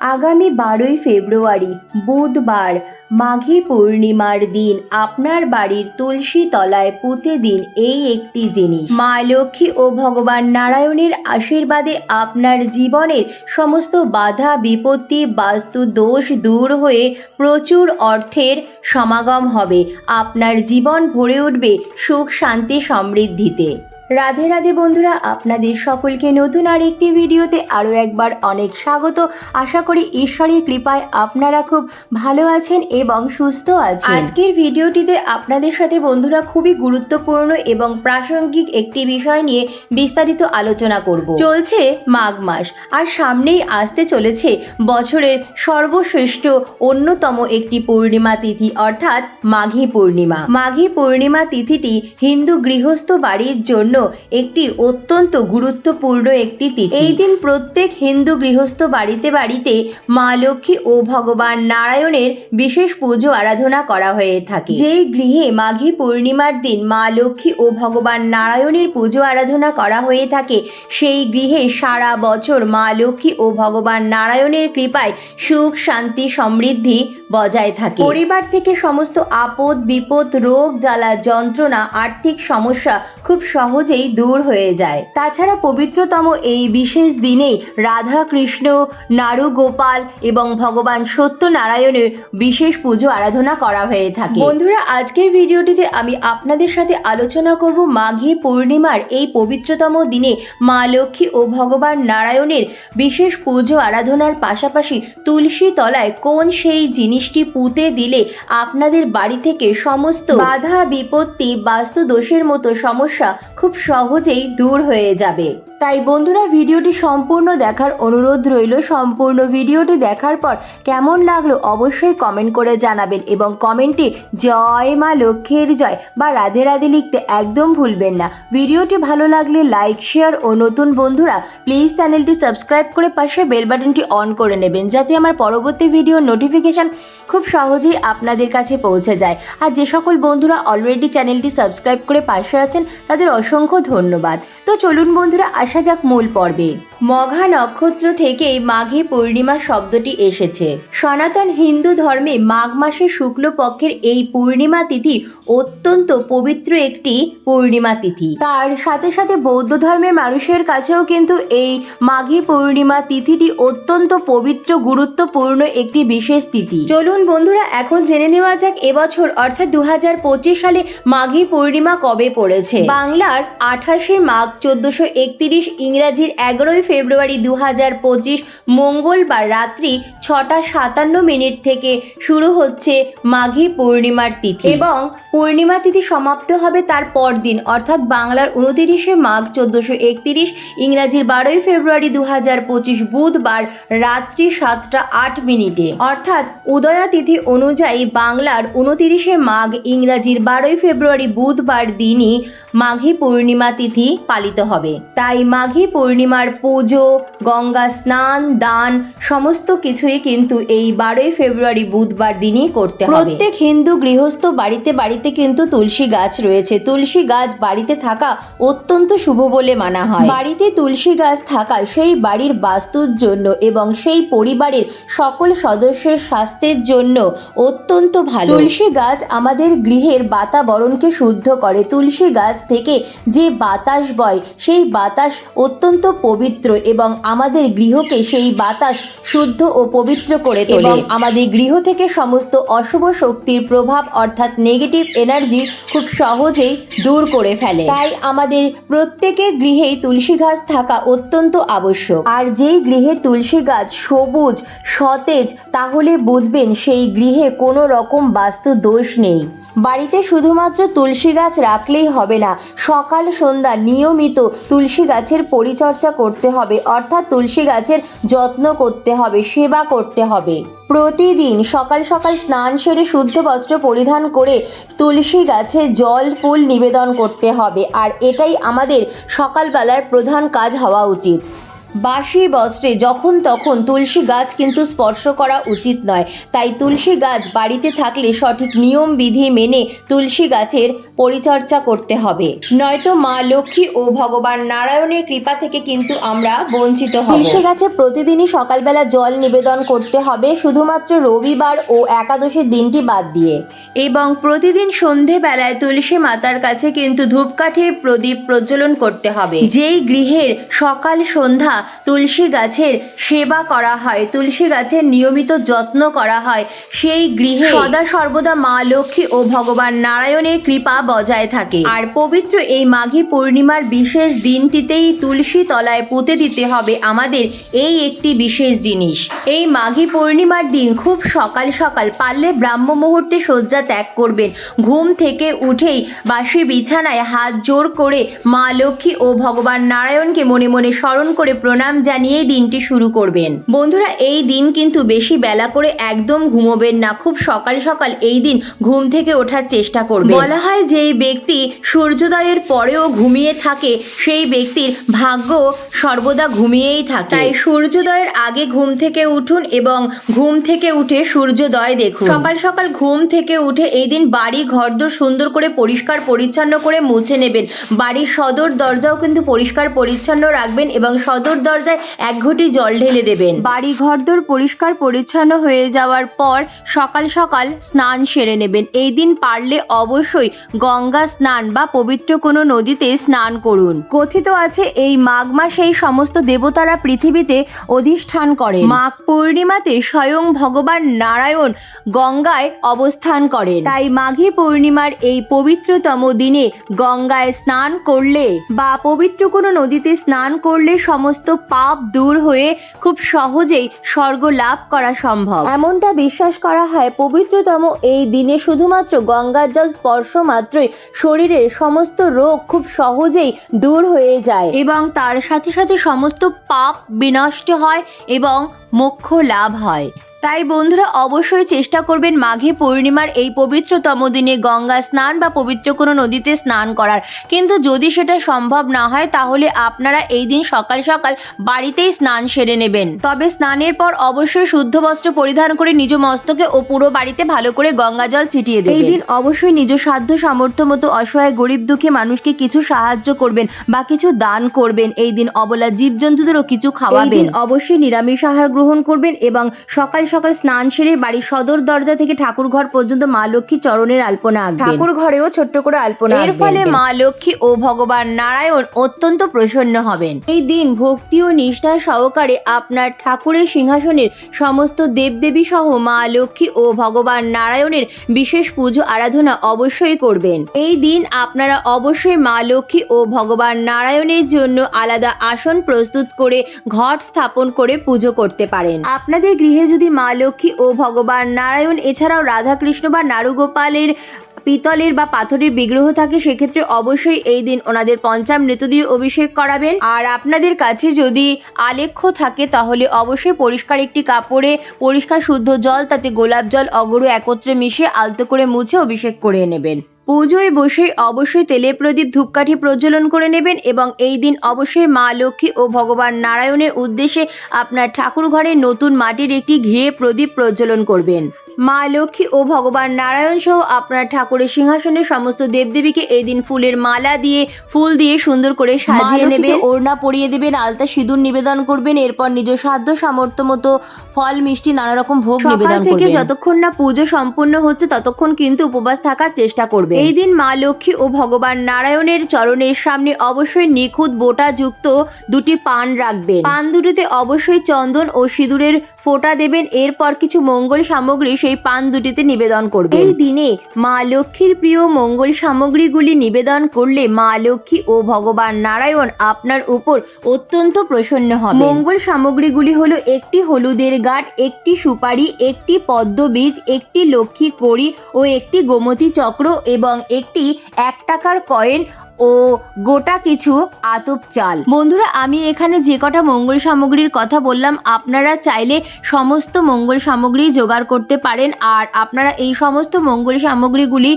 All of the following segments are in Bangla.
আগামী বারোই ফেব্রুয়ারি, বুধবার, মাঘী পূর্ণিমার দিন আপনার বাড়ির তুলসী তলায় পুঁতে দিন এই একটি জিনিস। মা লক্ষ্মী ও ভগবান নারায়ণের আশীর্বাদে আপনার জীবনের সমস্ত বাধা, বিপত্তি, বাস্তু দোষ দূর হয়ে প্রচুর অর্থের সমাগম হবে। আপনার জীবন ভরে উঠবে সুখ, শান্তি, সমৃদ্ধিতে। রাধে রাধে বন্ধুরা, আপনাদের সকলকে নতুন আর একটি ভিডিওতে আরও একবার অনেক স্বাগত। আশা করি ঈশ্বরের কৃপায় আপনারা খুব ভালো আছেন এবং সুস্থ আছেন। আজকের ভিডিওটিতে আপনাদের সাথে বন্ধুরা খুবই গুরুত্বপূর্ণ এবং প্রাসঙ্গিক একটি বিষয় নিয়ে বিস্তারিত আলোচনা করব। চলছে মাঘ মাস আর সামনেই আসতে চলেছে বছরের সর্বশ্রেষ্ঠ অন্যতম একটি পূর্ণিমা তিথি, অর্থাৎ মাঘী পূর্ণিমা। মাঘী পূর্ণিমা তিথিটি হিন্দু গৃহস্থ বাড়ির জন্য একটি অত্যন্ত গুরুত্বপূর্ণ একটি তিথি। এই দিন প্রত্যেক হিন্দু গৃহস্থ বাড়িতে বাড়িতে মা লক্ষ্মী ও ভগবান নারায়ণের বিশেষ পুজো আরাধনা করা হয়ে থাকে। যেই গৃহে মাঘী পূর্ণিমার দিন মা লক্ষ্মী ও ভগবান নারায়ণের পুজো আরাধনা করা হয়ে থাকে, সেই গৃহে সারা বছর মা লক্ষ্মী ও ভগবান নারায়ণের কৃপায় সুখ, শান্তি, সমৃদ্ধি বজায় থাকে। পরিবার থেকে সমস্ত আপদ বিপদ রোগ জ্বালা যন্ত্রণা আর্থিক সমস্যা খুব সহজেই দূর হয়ে যায়। তাছাড়া পবিত্রতম এই বিশেষ দিনে রাধা কৃষ্ণ নারু গোপাল এবং ভগবান সত্যনারায়ণের বিশেষ পুজো আরাধনা করা হয়ে থাকে। বন্ধুরা আজকের ভিডিওটিতে আমি আপনাদের সাথে আলোচনা করব মাঘী পূর্ণিমার এই পবিত্রতম দিনে মা লক্ষ্মী ও ভগবান নারায়ণের বিশেষ পুজো আরাধনার পাশাপাশি তুলসী তলায় কোন সেই জিনিসটি পুঁতে দিলে আপনাদের বাড়ি থেকে সমস্ত বাধা, বিপত্তি বাস্তু দোষের মতো সমস্যা খুব সহজেই দূর হয়ে যাবে। তাই বন্ধুরা ভিডিওটি সম্পূর্ণ দেখার অনুরোধ রইল। সম্পূর্ণ ভিডিওটি দেখার পর কেমন লাগল অবশ্যই কমেন্ট করে জানাবেন এবং কমেন্টে জয় মা লক্ষ্মীর জয় বা রাধে রাধে লিখতে একদম ভুলবেন না। ভিডিওটি ভালো লাগলে লাইক শেয়ার ও নতুন বন্ধুরা প্লিজ চ্যানেলটি সাবস্ক্রাইব করে পাশে বেল বাটনটি অন করে নেবেন যাতে আমার পরবর্তী ভিডিওর নোটিফিকেশান খুব সহজেই আপনাদের কাছে পৌঁছে যায়। আর যে সকল বন্ধুরা অলরেডি চ্যানেলটি সাবস্ক্রাইব করে পাশে আছেন তাদের অসংখ্য ধন্যবাদ। তো চলুন বন্ধুরা আসা যাক মূল পর্বে। মঘা নক্ষত্র থেকেই মাঘী পূর্ণিমা শব্দটি এসেছে। সনাতন হিন্দু ধর্মে মাঘ মাসের শুক্লপক্ষের এই পূর্ণিমা তিথি অত্যন্ত পবিত্র একটি পূর্ণিমা তিথি। তার সাথে সাথে বৌদ্ধ ধর্মের মানুষের কাছেও কিন্তু এই মাঘী পূর্ণিমা তিথিটি অত্যন্ত পবিত্র, গুরুত্বপূর্ণ একটি বিশেষ তিথি। চলুন বন্ধুরা, এখন জেনে নেওয়া যাক এবছর, অর্থাৎ দু হাজার পঁচিশ সালে মাঘী পূর্ণিমা কবে পড়েছে। বাংলার আঠাশে মাঘ চোদ্দশো একত্রিশ, ইংরাজির এগারোই ফেব্রুয়ারি দু পঁচিশ মঙ্গলবার রাত্রি ছটা সাতান্ন মিনিট থেকে শুরু হচ্ছে মাঘী পূর্ণিমার তিথি। এবং পূর্ণিমা তিথি সমাপ্ত হবে তার পরদিন, অর্থাৎ বাংলার উনতিরিশে মাঘ চোদ্দশো একত্রিশ, ইংরাজির বারোই ফেব্রুয়ারি দু হাজার পঁচিশ বুধবার রাত্রি সাতটা আট মিনিটে। অর্থাৎ উদয়া তিথি অনুযায়ী বাংলার উনতিরিশে মাঘ, ইংরাজির বারোই ফেব্রুয়ারি বুধবার দিনই মাঘী পূর্ণিমা তিথি পালিত হবে। তাই মাঘী পূর্ণিমার পুজো গঙ্গা স্নান দান সমস্ত কিছুই কিন্তু এই বারোই ফেব্রুয়ারি বুধবার দিনই করতে হবে। প্রত্যেক হিন্দু গৃহস্থ বাড়িতে বাড়িতে কিন্তু তুলসী গাছ রয়েছে। তুলসী গাছ বাড়িতে থাকা অত্যন্ত শুভ বলে মানা হয়। বাড়িতে তুলসী গাছ থাকা সেই বাড়ির বাস্তুর জন্য এবং সেই পরিবারের সকল সদস্যের স্বাস্থ্যের জন্য অত্যন্ত ভালো। তুলসী গাছ আমাদের গৃহের বাতাবরণকে শুদ্ধ করে। তুলসী গাছ থেকে যে বাতাস বয় সেই বাতাস অত্যন্ত পবিত্র এবং আমাদের গৃহকে সেই বাতাস শুদ্ধ ও পবিত্র করে তোলে। এবং আমাদের গৃহ থেকে সমস্ত অশুভ শক্তির প্রভাব অর্থাৎ নেগেটিভ এনার্জি খুব সহজেই দূর করে ফেলে। তাই আমাদের প্রত্যেকের গৃহেই তুলসী গাছ থাকা অত্যন্ত আবশ্যক। আর যেই গৃহে তুলসী গাছ সবুজ সতেজ তাহলে বুঝবেন সেই গৃহে কোনো রকম বাস্তু দোষ নেই। বাড়িতে শুধুমাত্র তুলসী গাছ রাখলেই হবে না, সকাল, সন্ধ্যা নিয়মিত তুলসী গাছের পরিচর্যা করতে হবে, অর্থাৎ তুলসী গাছের যত্ন করতে হবে, সেবা করতে হবে। প্রতিদিন সকাল সকাল স্নান সেরে শুদ্ধ বস্ত্র পরিধান করে তুলসী গাছে জল, ফুল নিবেদন করতে হবে, আর এটাই আমাদের সকালবেলার প্রধান কাজ হওয়া উচিত। বাসি বস্ত্রে যখন তখন তুলসী গাছ কিন্তু স্পর্শ করা উচিত নয়। তাই তুলসী গাছ বাড়িতে থাকলে সঠিক নিয়ম বিধি মেনে তুলসী গাছের পরিচর্যা করতে হবে। নয়তো মা লক্ষ্মী ও ভগবান নারায়ণের কৃপা থেকে কিন্তু আমরা বঞ্চিত হব। তুলসী গাছে প্রতিদিনই সকালবেলা জল নিবেদন করতে হবে শুধুমাত্র রবিবার ও একাদশীর দিনটি বাদ দিয়ে। এবং প্রতিদিন সন্ধেবেলায় তুলসী মাতার কাছে কিন্তু ধূপকাঠির প্রদীপ প্রজ্বলন করতে হবে। যেই গৃহের সকাল সন্ধ্যা তুলসী গাছের সেবা করা হয় তুলসী গাছের নিয়মিত যত্ন করা হয়। সেই গৃহে সদা সর্বদা মা লক্ষ্মী ও ভগবান নারায়ণের কৃপা বজায় থাকে। আর পবিত্র এই মাঘী পূর্ণিমার বিশেষ দিনটিতেই তুলসী তলায় পুঁতে দিতে হবে আমাদের এই একটি বিশেষ জিনিস। এই মাঘী পূর্ণিমার দিন খুব সকাল সকাল পারলে ব্রাহ্ম মুহূর্তে শয্যা ত্যাগ করবেন। ঘুম থেকে উঠেই বাসি বিছানায় হাত জোর করে মা লক্ষ্মী ও ভগবান নারায়ণকে মনে মনে স্মরণ করে প্রণাম জানিয়েই দিনটি শুরু করবেন। বন্ধুরা, এই দিন কিন্তু বেশি বেলা করে একদম ঘুমোবেন না। খুব সকাল সকাল এই দিন ঘুম থেকে ওঠার চেষ্টা করবেন। বলা হয় যেই ব্যক্তি সূর্যোদয়ের পরেও ঘুমিয়ে থাকে, সেই ব্যক্তির ভাগ্য সর্বদা ঘুমিয়েই থাকে। তাই সূর্যোদয়ের আগে ঘুম থেকে উঠুন এবং ঘুম থেকে উঠে সূর্যোদয় দেখুন। সকাল সকাল ঘুম থেকে উঠে এই দিন বাড়ি ঘরদোর সুন্দর করে পরিষ্কার পরিচ্ছন্ন করে মুছে নেবেন। বাড়ির সদর দরজাও কিন্তু পরিষ্কার পরিচ্ছন্ন রাখবেন এবং সদর দরজায় এক ঘটি জল ঢেলে দেবেন। বাড়ি ঘরদোর পরিষ্কার পরিচ্ছন্ন হয়ে যাওয়ার পর সকাল সকাল স্নান সেরে নেবেন। এই দিন পারলে অবশ্যই গঙ্গা স্নান বা পবিত্র কোনো নদীতে স্নান করুন। কথিত আছে, এই মাঘ মাসে এই সমস্ত দেবতারা পৃথিবীতে অধিষ্ঠান করে মাঘ পূর্ণিমাতে স্বয়ং ভগবান নারায়ণ গঙ্গায় অবস্থান করেন। তাই মাঘী পূর্ণিমার এই পবিত্রতম দিনে গঙ্গায় স্নান করলে বা পবিত্র কোনো নদীতে স্নান করলে সমস্ত পাপ দূর হয়ে খুব সহজেই স্বর্গ লাভ করা সম্ভব। এমনটা বিশ্বাস করা হয় পবিত্রতম এই দিনে শুধুমাত্র গঙ্গার জল স্পর্শ মাত্রই শরীরের সমস্ত রোগ খুব সহজেই দূর হয়ে যায়। এবং তার সাথে সাথে সমস্ত পাপ বিনষ্ট হয় এবং মোক্ষ লাভ হয়। তাই বন্ধুরা অবশ্যই চেষ্টা করবেন মাঘে পূর্ণিমার এই পবিত্রতম দিনে গঙ্গা স্নান বা পবিত্র কোনো নদীতে স্নান করার। কিন্তু যদি সেটা সম্ভব না হয় তাহলে আপনারা এই দিন সকাল সকাল বাড়িতেই স্নান সেরে নেবেন। তবে স্নানের পর অবশ্যই শুদ্ধ বস্ত্র পরিধান করে নিজ মস্তকে ও পুরো বাড়িতে ভালো করে গঙ্গা জল ছিটিয়ে দেবেন। এই দিন অবশ্যই নিজ সাধ্য সামর্থ্য মতো অসহায় গরিব দুঃখী মানুষকে কিছু সাহায্য করবেন বা কিছু দান করবেন। এই দিন অবলা জীবজন্তুদেরও কিছু খাওয়াবেন। অবশ্যই নিরামিষ আহার গ্রহণ করবেন এবং সকাল সকাল স্নান সেরে বাড়ির সদর দরজা থেকে ঠাকুর ঘর পর্যন্ত মা লক্ষ্মী চরণের আলপনা আঁকবেন। ঠাকুর ঘরেও ছোট্ট করে আলপনা এর ফলে মা লক্ষ্মী ও ভগবান নারায়ণ অত্যন্ত প্রসন্ন হবেন। এই দিন ভক্তি ও নিষ্ঠা সহকারে আপনার ঠাকুরের সিংহাসনের সমস্ত দেবদেবী সহ মা লক্ষ্মী ও ভগবান নারায়ণের বিশেষ পুজো আরাধনা অবশ্যই করবেন। এই দিন আপনারা অবশ্যই মা লক্ষ্মী ও ভগবান নারায়ণের জন্য আলাদা আসন প্রস্তুত করে ঘট স্থাপন করে পুজো করতে পারেন। আপনাদের গৃহে যদি মা লক্ষ্মী ও ভগবান নারায়ণ এছাড়াও রাধাকৃষ্ণ বা নারুগোপালের পিতলের বা পাথরের বিগ্রহ থাকে, সেক্ষেত্রে অবশ্যই এই দিন ওনাদের পঞ্চামৃত দিয়ে অভিষেক করাবেন। আর আপনাদের কাছে যদি আলেখ্য থাকে, তাহলে অবশ্যই পরিষ্কার একটি কাপড়ে পরিষ্কার শুদ্ধ জল, তাতে গোলাপ জল, অগরু একত্রে মিশে আলতো করে মুছে অভিষেক করে নেবেন। পুজোয় বসে অবশ্যই তেলে প্রদীপ, ধূপকাঠি প্রজ্বলন করে নেবেন এবং এই দিন অবশ্যই মা লক্ষ্মী ও ভগবান নারায়ণের উদ্দেশ্যে আপনার ঠাকুর ঘরে নতুন মাটির একটি ঘিরে প্রদীপ প্রজ্বলন করবেন। মা লক্ষ্মী ও ভগবান নারায়ণ সহ আপনার ঠাকুরের সিংহাসনের সমস্ত দেবদেবীকে এই দিন ফুলের মালা দিয়ে ফুল দিয়ে সুন্দর করে সাজিয়ে নেবেন। ওড়না পরিয়ে দেবেন আলতা সিঁদুর নিবেদন করবেন এরপর নিজ সাধ্য সামর্থ্য মতো ফল মিষ্টি নানা রকম ভোগ নিবেদন থেকে যতক্ষণ না পুজো সম্পূর্ণ হচ্ছে ততক্ষণ কিন্তু উপবাস থাকার চেষ্টা করবে এই দিন মা লক্ষ্মী ও ভগবান নারায়ণের চরণের সামনে অবশ্যই নিখুঁত বোটা যুক্ত দুটি পান রাখবেন। পান দুটিতে অবশ্যই চন্দন ও সিঁদুরের ফোঁটা দেবেন। এরপর কিছু মঙ্গল সামগ্রী সেই পান দুটিতে নিবেদন করবেন। এই দিনে মা লক্ষ্মীর প্রিয় মঙ্গল সামগ্রীগুলি নিবেদন করলে মা লক্ষ্মী ও ভগবান নারায়ণ আপনার উপর অত্যন্ত প্রসন্ন হবে মঙ্গল সামগ্রীগুলি হলো একটি হলুদের গাঁট একটি সুপারি, একটি পদ্ম বীজ একটি লক্ষ্মী কড়ি ও একটি গোমতী চক্র এবং একটি এক টাকার কয়েন ও গোটা কিছু আতপ চাল। বন্ধুরা, আমি এখানে যে কটা মঙ্গল সামগ্রীর কথা বললাম, আপনারা চাইলে সমস্ত মঙ্গল সামগ্রী জোগাড় করতে পারেন। আর আপনারা এই সমস্ত মঙ্গল সামগ্রীগুলি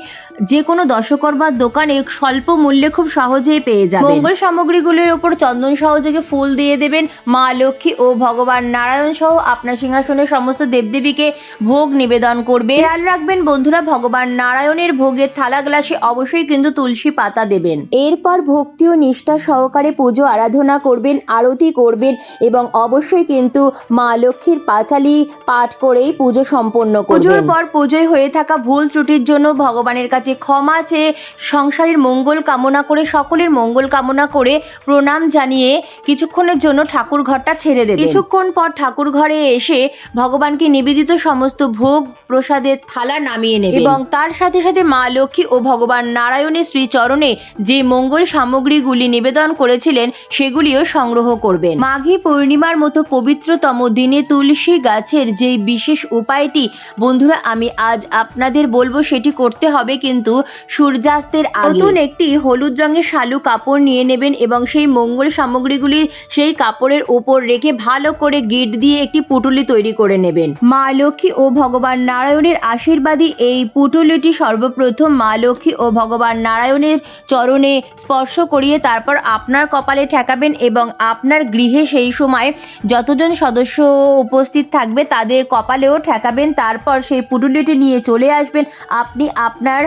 যে কোনো দশকর্মার দোকানে স্বল্প মূল্যে খুব সহজেই পেয়ে যাবেন। মঙ্গল সামগ্রীগুলির ওপর চন্দন সহযোগে ফুল দিয়ে দেবেন মা লক্ষ্মী ও ভগবান নারায়ণ সহ আপনার সিংহাসনের সমস্ত দেবদেবীকে ভোগ নিবেদন করবে খেয়াল রাখবেন বন্ধুরা, ভগবান নারায়ণের ভোগের থালা গ্লাসে অবশ্যই কিন্তু তুলসী পাতা দেবেন। এরপর ভক্তি ও নিষ্ঠা সহকারে পুজো আরাধনা করবেন, আরতি করবেন এবং অবশ্যই কিন্তু মা লক্ষ্মীর পাঁচালি পাঠ করেই পুজো সম্পন্ন করবেন। পুজোর পর পুজোয় হয়ে থাকা ভুল ত্রুটির জন্য ভগবানের কাছে ক্ষমা চেয়ে সংসারের মঙ্গল কামনা করে, সকলের মঙ্গল কামনা করে প্রণাম জানিয়ে কিছুক্ষণের জন্য ঠাকুর ঘরটা ছেড়ে দেবে কিছুক্ষণ পর ঠাকুর ঘরে এসে ভগবানকে নিবেদিত সমস্ত ভোগ প্রসাদের থালা নামিয়ে নেবে এবং তার সাথে সাথে মা লক্ষ্মী ও ভগবান নারায়ণের শ্রীচরণে যে মঙ্গল সামগ্রীগুলি নিবেদন করেছিলেন, সেগুলিও সংগ্রহ করবেন। মাঘী পূর্ণিমার মতো পবিত্রতম দিনে তুলসী গাছের যে বিশেষ উপায়টি, বন্ধুরা, আমি আজ আপনাদের বলব সেটি করতে হবে, কিন্তু সূর্যাস্তের আগে নতুন একটি হলুদ রঙের শালু কাপড় নিয়ে নেবেন এবং সেই মঙ্গল সামগ্রীগুলি সেই কাপড়ের ওপর রেখে ভালো করে গিট দিয়ে একটি পুটুলি তৈরি করে নেবেন। মা লক্ষ্মী ও ভগবান নারায়ণের আশীর্বাদী এই পুটুলিটি সর্বপ্রথম মা লক্ষ্মী ও ভগবান নারায়ণের চরণে স্পর্শ করিয়ে তারপর আপনার কপালে ঠেকাবেন এবং আপনার গৃহে সেই সময় যতজন সদস্য উপস্থিত থাকবে তাদের কপালেও ঠেকাবেন। তারপর সেই পুটুলিটি নিয়ে চলে আসবেন। আপনি আপনার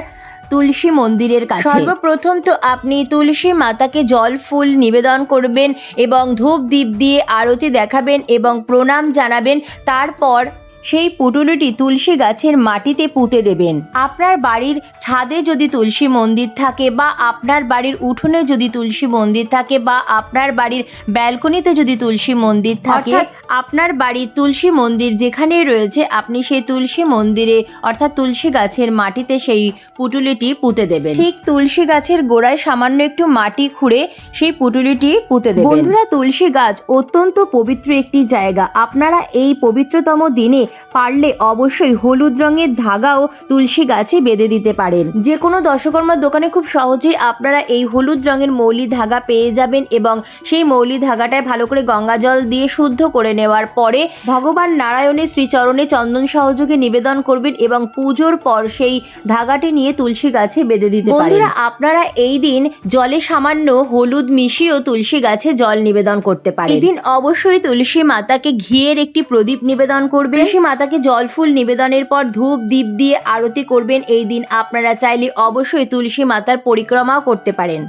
তুলসী মন্দিরের কাছে। সর্বপ্রথম তো আপনি তুলসী মাতাকে জল, ফুল নিবেদন করবেন এবং ধূপ দ্বীপ দিয়ে আরতি দেখাবেন এবং প্রণাম জানাবেন। তারপর সেই পুটুলিটি তুলসী গাছের মাটিতে পুঁতে দেবেন। আপনার বাড়ির ছাদে যদি তুলসী মন্দির থাকে বা আপনার বাড়ির উঠোনে যদি তুলসী মন্দির থাকে বা আপনার বাড়ির ব্যালকনিতে যদি তুলসী মন্দির থাকে আপনার বাড়ির তুলসী মন্দির যেখানেই রয়েছে আপনি সেই তুলসী মন্দিরে অর্থাৎ তুলসী গাছের মাটিতে সেই পুটুলিটি পুঁতে দেবেন। ঠিক তুলসী গাছের গোড়ায় সামান্য একটু মাটি খুঁড়ে সেই পুটুলিটি পুঁতে দেবেন। বন্ধুরা তুলসী গাছ অত্যন্ত পবিত্র একটি জায়গা। আপনারা এই পবিত্রতম দিনে পারলে অবশ্যই হলুদ রঙের ধাগাও তুলসী গাছে বেঁধে দিতে পারেন। যে কোনো দশকর্মার দোকানে খুব সহজেই আপনারা এই হলুদ রঙের মৌলি ধাগা পেয়ে যাবেন এবং সেই মৌলি ধাগাটায় ভালো করে গঙ্গা জল দিয়ে শুদ্ধ করে নেওয়ার পরে ভগবান নারায়ণের শ্রীচরণে চন্দন সহযোগে নিবেদন করবেন এবং পুজোর পর সেই ধাগাটি নিয়ে তুলসী গাছে বেঁধে দিতে পারেন। আপনারা এই দিন জলে সামান্য হলুদ মিশিয়েও তুলসী গাছে জল নিবেদন করতে পারেন। এই দিন অবশ্যই তুলসী মাতাকে ঘিয়ের একটি প্রদীপ নিবেদন করবে মাতাকে জলফুল নিবেদনের পর ধূপ দ্বীপ দিয়ে আরতি করবেন এই দিন। আপনারা চাইলে অবশ্যই তুলসী মাতার পরিক্রমাও করতে পারেন।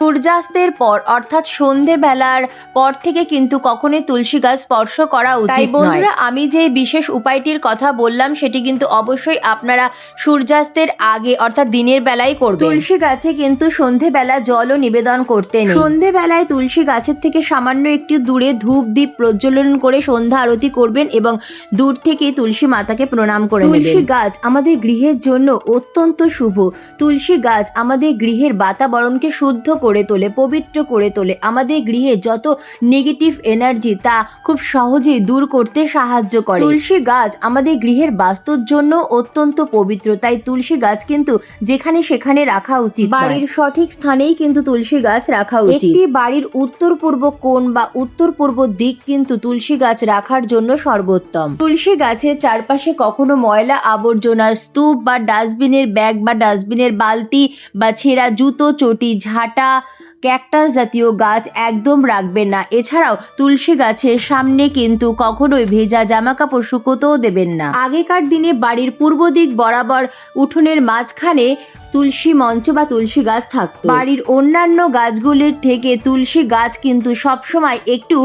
সূর্যাস্তের পর অর্থাৎ সন্ধেবেলার পর থেকে কিন্তু কখনোই তুলসী গাছ স্পর্শ করা উচিত তাই বন্ধুরা আমি যে বিশেষ উপায়টির কথা বললাম সেটি কিন্তু অবশ্যই আপনারা সূর্যাস্তের আগে অর্থাৎ দিনের বেলায় করবেন। তুলসী গাছে কিন্তু সন্ধেবেলা জলও নিবেদন করতে নেই। সন্ধেবেলায় তুলসী গাছের থেকে সামান্য একটু দূরে ধূপ দ্বীপ প্রজ্বলন করে সন্ধ্যা আরতি করবেন এবং দূর থেকে তুলসী মাতাকে প্রণাম করে তুলসী গাছ আমাদের গৃহের জন্য অত্যন্ত শুভ। তুলসী গাছ আমাদের গৃহের বাতাবরণকে শুদ্ধ করে তোলে পবিত্র করে তোলে। আমাদের গৃহে যত নেগেটিভ এনার্জি তা খুব সহজেই দূর করতে সাহায্য করে। তুলসী গাছ আমাদের গৃহের বাস্তুর জন্য অত্যন্ত পবিত্র তাই তুলসী গাছ কিন্তু যেখানে সেখানে রাখা উচিত বাড়ির সঠিক স্থানেই কিন্তু তুলসী গাছ রাখা উচিত। একটি বাড়ির উত্তর পূর্ব কোণ বা উত্তর পূর্ব দিক কিন্তু তুলসী গাছ রাখার জন্য সর্বোত্তম। তুলসী গাছের চারপাশে কখনো ময়লা আবর্জনার স্তূপ বা ডাস্টবিনের ব্যাগ বা ডাস্টবিনের বালতি বা ছেঁড়া জুতো চটি ঝাঁটা ক্যাকটাস জাতীয় গাছ একদম রাখবেন না। এছাড়াও তুলসী গাছের সামনে কিন্তু কখনোই ভেজা জামা কাপড় শুকোতেও দেবেন না। আগেকার দিনে বাড়ির পূর্ব দিক বরাবর উঠোনের মাঝখানে তুলসী মঞ্চ বা তুলসী গাছ থাকতো। বাড়ির অন্যান্য গাছগুলির থেকে তুলসী গাছ কিন্তু সবসময় একটু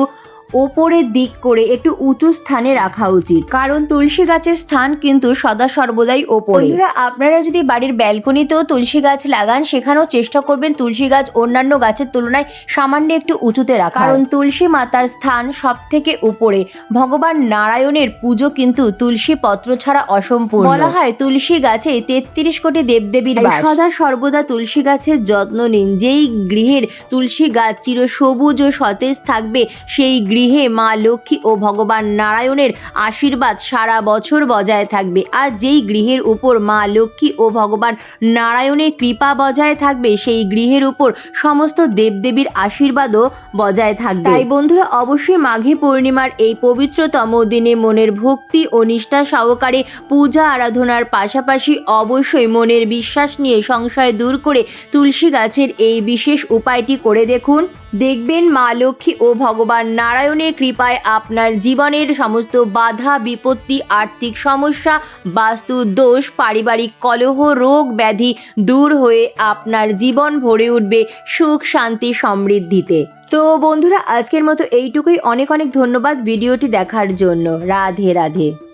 ওপরের দিক করে একটু উঁচু স্থানে রাখা উচিত। কারণ তুলসী গাছের স্থান কিন্তু সদা সর্বদাই ওপরে। বন্ধুরা আপনারা যদি বাড়ির ব্যালকনিতেও তুলসী গাছ লাগান সেখানেও চেষ্টা করবেন তুলসী গাছ অন্যান্য গাছের তুলনায় সামান্য একটু উঁচুতে রাখা কারণ তুলসী মাতার স্থান সব থেকে উপরে। ভগবান নারায়ণের পুজো কিন্তু তুলসী পত্র ছাড়া অসম্পূর্ণ। বলা হয় তুলসী গাছে তেত্রিশ কোটি দেবদেবীর। সদা সর্বদা তুলসী গাছের যত্ন নিন। যেই গৃহের তুলসী গাছ চির সবুজ ও সতেজ থাকবে সেই গৃহ গৃহে মা লক্ষ্মী ও ভগবান নারায়ণের আশীর্বাদ সারা বছর বজায় থাকবে। আর যেই গৃহের উপর মা লক্ষ্মী ও ভগবান নারায়ণের কৃপা বজায় থাকবে, সেই গৃহের উপর সমস্ত দেবদেবীর আশীর্বাদও বজায় থাকবে। তাই বন্ধুরা, অবশ্যই মাঘী পূর্ণিমার এই পবিত্রতম দিনে মনের ভক্তি ও নিষ্ঠা সহকারে পূজা আরাধনার পাশাপাশি অবশ্যই মনের বিশ্বাস নিয়ে সংশয় দূর করে তুলসী গাছের এই বিশেষ উপায়টি করে দেখুন। দেখবেন মা লক্ষ্মী ও ভগবান নারায়ণের কৃপায় আপনার জীবনের সমস্ত বাধা, বিপত্তি, আর্থিক সমস্যা, বাস্তু দোষ, পারিবারিক কলহ, রোগ ব্যাধি দূর হয়ে আপনার জীবন ভরে উঠবে সুখ, শান্তি, সমৃদ্ধিতে। তো বন্ধুরা, আজকের মতো এইটুকুই। অনেক অনেক ধন্যবাদ ভিডিওটি দেখার জন্য। রাধে রাধে।